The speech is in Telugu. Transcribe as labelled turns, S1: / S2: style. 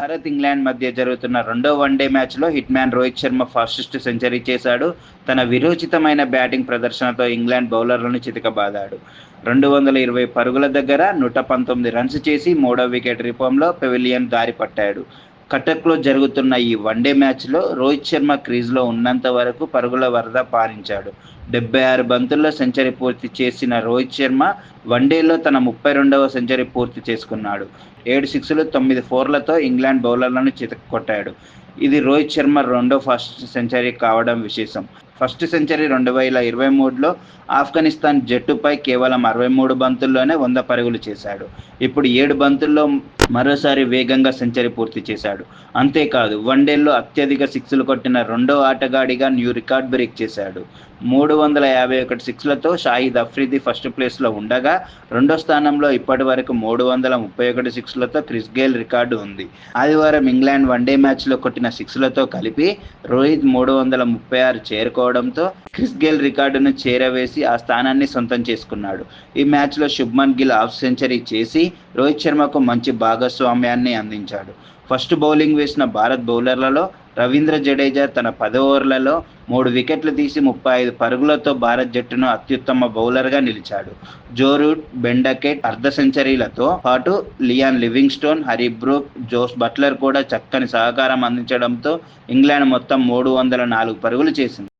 S1: భారత్ ఇంగ్లాండ్ మధ్య జరుగుతున్న రెండో వన్డే మ్యాచ్లో hit man Rohit Sharma fastest century చేశాడు. తన విరోచితమైన బ్యాటింగ్ ప్రదర్శనతో ఇంగ్లాండ్ బౌలర్లను చితకబాదాడు. రెండు వందల ఇరవై పరుగుల దగ్గర నూట పంతొమ్మిది రన్స్ చేసి మూడో వికెట్ రూపంలో పెవిలియన్ దారి పట్టాడు. కటక్లో జరుగుతున్న ఈ వన్డే మ్యాచ్లో రోహిత్ శర్మ క్రీజ్లో ఉన్నంత వరకు పరుగుల వరద పారించాడు. డెబ్బై ఆరు బంతుల్లో సెంచరీ పూర్తి చేసిన రోహిత్ శర్మ వన్డేలో తన ముప్పై రెండవ సెంచరీ పూర్తి చేసుకున్నాడు. ఏడు సిక్స్లు తొమ్మిది ఫోర్లతో ఇంగ్లాండ్ బౌలర్లను చితక్కొట్టాడు ఇది రోహిత్ శర్మ రెండో ఫస్ట్ సెంచరీ కావడం విశేషం. ఫస్ట్ సెంచరీ రెండు వేల ఇరవై మూడులో ఆఫ్ఘనిస్తాన్ జట్టుపై కేవలం అరవై మూడు బంతుల్లోనే వంద పరుగులు చేశాడు. ఇప్పుడు ఏడు బంతుల్లో మరోసారి వేగంగా సెంచరీ పూర్తి చేశాడు. అంతేకాదు వన్డేల్లో అత్యధిక సిక్స్లు కొట్టిన రెండో ఆటగాడిగా న్యూ రికార్డ్ బ్రేక్ చేశాడు. మూడు వందల యాభై ఒకటి సిక్స్లతో షాహిద్ అఫ్రీది ఫస్ట్ ప్లేస్లో ఉండగా రెండో స్థానంలో ఇప్పటి వరకు మూడు వందల ముప్పై ఒకటి సిక్స్లతో క్రిస్ గేల్ రికార్డు ఉంది. ఆదివారం ఇంగ్లాండ్ వన్డే మ్యాచ్లో కొట్టిన సిక్స్లతో కలిపి రోహిత్ మూడు వందల ముప్పై ఆరు చేరుకో చేరుకోవడంతో క్రిస్ గేల్ రికార్డును చేరవేసి ఆ స్థానాన్ని సొంతం చేసుకున్నాడు. ఈ మ్యాచ్లో శుభ్మన్ గిల్ హాఫ్ సెంచరీ చేసి రోహిత్ శర్మకు మంచి భాగస్వామ్యాన్ని అందించాడు. ఫస్ట్ బౌలింగ్ వేసిన భారత్ బౌలర్లలో రవీంద్ర జడేజా తన పది ఓవర్లలో మూడు వికెట్లు తీసి ముప్పై ఐదు పరుగులతో భారత్ జట్టును అత్యుత్తమ బౌలర్గా నిలిచాడు. జోరూట్ బెండకెట్ అర్ధ సెంచరీలతో పాటు Liam Livingstone Harry Brook Jos Buttler కూడా చక్కని సహకారం అందించడంతో ఇంగ్లాండ్ మొత్తం మూడు వందల నాలుగు పరుగులు చేసింది.